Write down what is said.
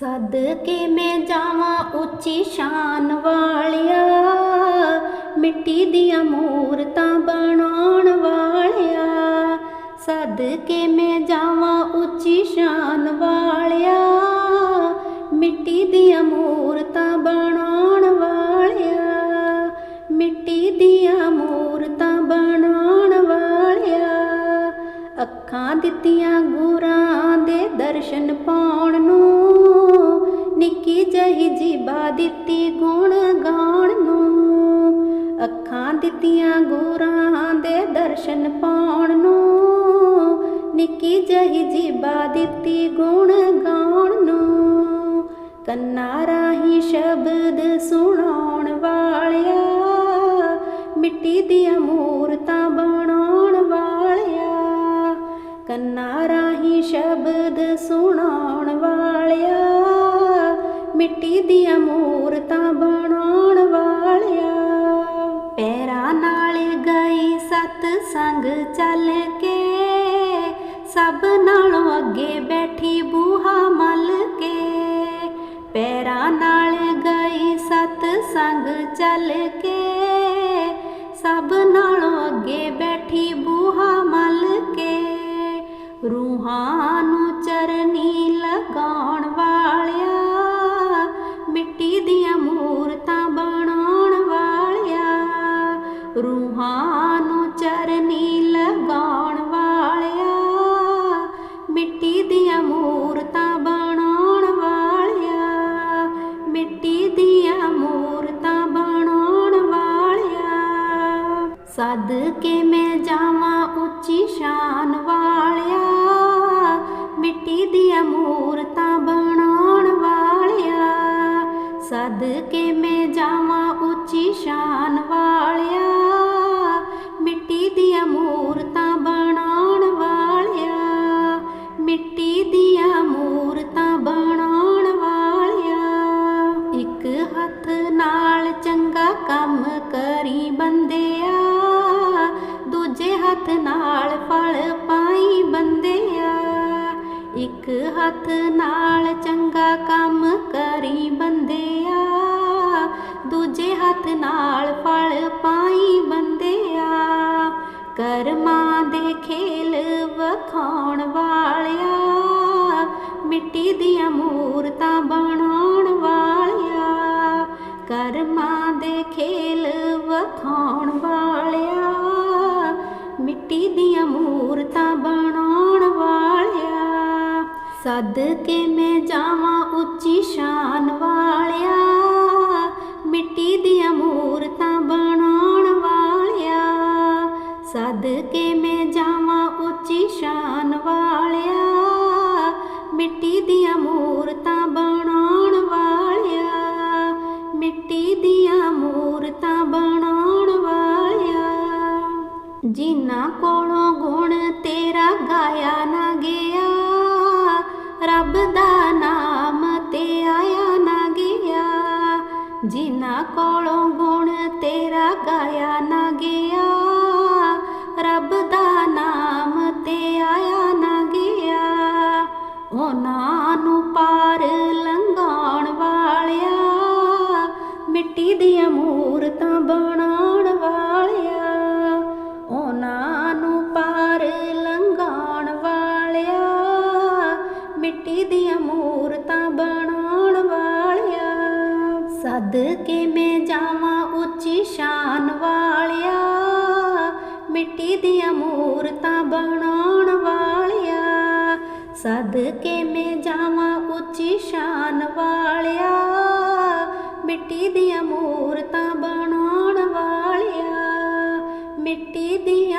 ਸਦ ਕੇ ਮੈਂ ਜਾਵਾਂ ਉੱਚੀ ਸ਼ਾਨ ਵਾਲਿਆ। ਮਿੱਟੀ ਦੀਆਂ ਮੂਰਤਾਂ ਬਣਾਉਣ ਵਾਲਿਆ। ਸਦ ਕੇ ਮੈਂ ਜਾਵਾਂ ਉੱਚੀ ਸ਼ਾਨ ਵਾਲਿਆ। ਮਿੱਟੀ ਦੀਆਂ ਮੂਰਤਾਂ ਬਣਾਉਣ ਵਾਲਿਆ। ਮਿੱਟੀ ਦੀਆਂ ਮੂਰਤਾਂ ਬਣਾਉਣ ਵਾਲਿਆ। ਅੱਖਾਂ ਦਿੱਤੀਆਂ ਗੁਰਾਂ ਦੇ ਦਰਸ਼ਨ ਪਾਉਣ ਨੂੰ ਜੀਬਾ ਦਿੱਤੀ ਗੁਣ ਗਾਉਣ ਨੂੰ। ਅੱਖਾਂ ਦਿੱਤੀਆਂ ਗੁਰਾਂ ਦੇ ਦਰਸ਼ਨ ਪਾਉਣ ਨੂੰ। ਨਿੱਕੀ ਜਹੀ ਜੀਬਾ ਦਿੱਤੀ ਗੁਣ ਗਾਉਣ ਨੂੰ। ਕੰਨਾਂ ਰਾਹੀਂ ਸ਼ਬਦ ਸੁਣਾਉਣ ਵਾਲਿਆ। ਮਿੱਟੀ ਦੀਆਂ ਮੂਰਤਾਂ ਬਣਾਉਣ ਵਾਲਿਆ। ਕੰਨਾਂ ਰਾਹੀਂ ਸ਼ਬਦ ਸੁਣਾਉਣ ਮਿੱਟੀ ਦੀਆਂ ਮੂਰਤਾਂ ਬਣਾਉਣ ਵਾਲਿਆ। ਪੈਰਾਂ ਨਾਲ ਗਈ ਸਤ ਸੰਗ ਚੱਲ ਕੇ, ਸਭ ਨਾਲੋਂ ਅੱਗੇ ਬੈਠੀ ਬੂਹਾ ਮਲ ਕੇ। ਪੈਰਾਂ ਨਾਲ ਗਈ ਸਤ ਸੰਗ ਚੱਲ ਕੇ, ਸਭ ਨਾਲੋਂ ਅੱਗੇ ਦੀਆਂ ਮੂਰਤਾਂ ਬਣਾਉਣ ਵਾਲਿਆ, ਰੂਹਾਂ ਨੂੰ ਚਰਨੀ ਲਗਾਉਣ ਵਾਲਿਆ, ਮਿੱਟੀ ਦੀਆਂ ਮੂਰਤਾਂ ਬਣਾਉਣ ਵਾਲਿਆ, ਮਿੱਟੀ ਦੀਆਂ ਮੂਰਤਾਂ ਬਣਾਉਣ ਵਾਲਿਆ। ਸਦ ਕੇ ਮੈਂ ਜਾਵਾਂ ਉੱਚੀ ਸ਼ਾਨ ਵਾਲਿਆ, ਮਿੱਟੀ ਦੀਆਂ ਮੂਰਤਾਂ ਬਣਾਉਣ ਸਦ ਕੇ ਮੈਂ ਜਾਵਾਂ ਉੱਚੀ ਸ਼ਾਨ ਵਾਲਿਆ। ਮਿੱਟੀ ਦੀਆਂ ਮੂਰਤਾਂ ਬਣਾਉਣ ਵਾਲਿਆ। ਮਿੱਟੀ ਦੀਆਂ ਮੂਰਤਾਂ ਬਣਾਉਣ ਵਾਲਿਆ। ਇੱਕ ਹੱਥ ਨਾਲ ਚੰਗਾ ਕੰਮ ਕਰੀ ਬੰਦਿਆ। ਦੂਜੇ ਹੱਥ ਨਾਲ ਫਲ ਪਾਈ ਬੰਦਿਆ। ਇੱਕ ਹੱਥ ਨਾਲ ਚੰਗਾ ਕੰਮ ਕਰੀ ਬੰਦਿਆ, ਦੂਜੇ ਹੱਥ ਨਾਲ ਫਲ ਪਾਈ ਬੰਦਿਆ। ਕਰਮਾਂ ਦੇ ਖੇਲ ਵਖਾਉਣ ਵਾਲਿਆ, ਮਿੱਟੀ ਦੀਆਂ ਮੂਰਤਾਂ ਬਣਾਉਣ ਵਾਲਿਆ। ਕਰਮਾਂ ਦੇ ਖੇਲ ਵਖਾਉਣ ਵਾਲਿਆ। ਸਦ ਕੇ ਮੈਂ ਜਾਵਾਂ ਉੱਚੀ ਸ਼ਾਨ ਵਾਲਿਆ। ਮਿੱਟੀ ਦੀਆਂ ਮੂਰਤਾਂ ਬਣਾਉਣ ਵਾਲਿਆ। ਸਦ ਕੇ ਮੈਂ ਜਾਵਾਂ ਉੱਚੀ ਸ਼ਾਨ ਵਾਲਿਆ। ਮਿੱਟੀ ਦੀਆਂ ਮੂਰਤਾਂ ਬਣਾਉਣ ਵਾਲਿਆ। ਮਿੱਟੀ ਦੀਆਂ ਮੂਰਤਾਂ ਬਣਾਉਣ ਵਾਲਿਆ। ਜਿਨ੍ਹਾਂ ਕੋਲੋਂ ਗੁਣ ਤੇਰਾ ਗਾਇਆ ਨਾ ਗਿਆ। ਰੱਬ ਦਾ ਨਾਮ ਤੇ ਆਇਆ ਨਾ ਗਿਆ। ਜਿਨ੍ਹਾਂ ਕੋਲੋਂ ਗੁਣ ਤੇਰਾ ਗਾਇਆ ਨਾ ਗਿਆ। ਰੱਬ ਦਾ ਨਾਮ ਤੇ ਆਇਆ ਨਾ ਗਿਆ। ਉਹਨਾਂ ਨੂੰ ਪਾਰ ਲੰਘਾਉਣ ਵਾਲਿਆ, ਮਿੱਟੀ ਦੀਆਂ ਮੂਰਤਾਂ ਮਿੱਟੀ ਦੀਆਂ ਮੂਰਤਾਂ ਬਣਾਉਣ ਵਾਲਿਆ। ਸਦ ਕੇ ਮੈਂ ਜਾਵਾਂ ਉੱਚੀ ਸ਼ਾਨ ਵਾਲਿਆ। ਮਿੱਟੀ ਦੀਆਂ ਮੂਰਤਾਂ ਬਣਾਉਣ ਵਾਲਿਆ। ਸਦ ਕੇ ਮੈਂ ਜਾਵਾਂ ਉੱਚੀ ਸ਼ਾਨ ਵਾਲਿਆ। ਮਿੱਟੀ ਦੀਆਂ ਮੂਰਤਾਂ ਬਣਾਉਣ ਵਾਲਿਆ। ਮਿੱਟੀ ਦੀ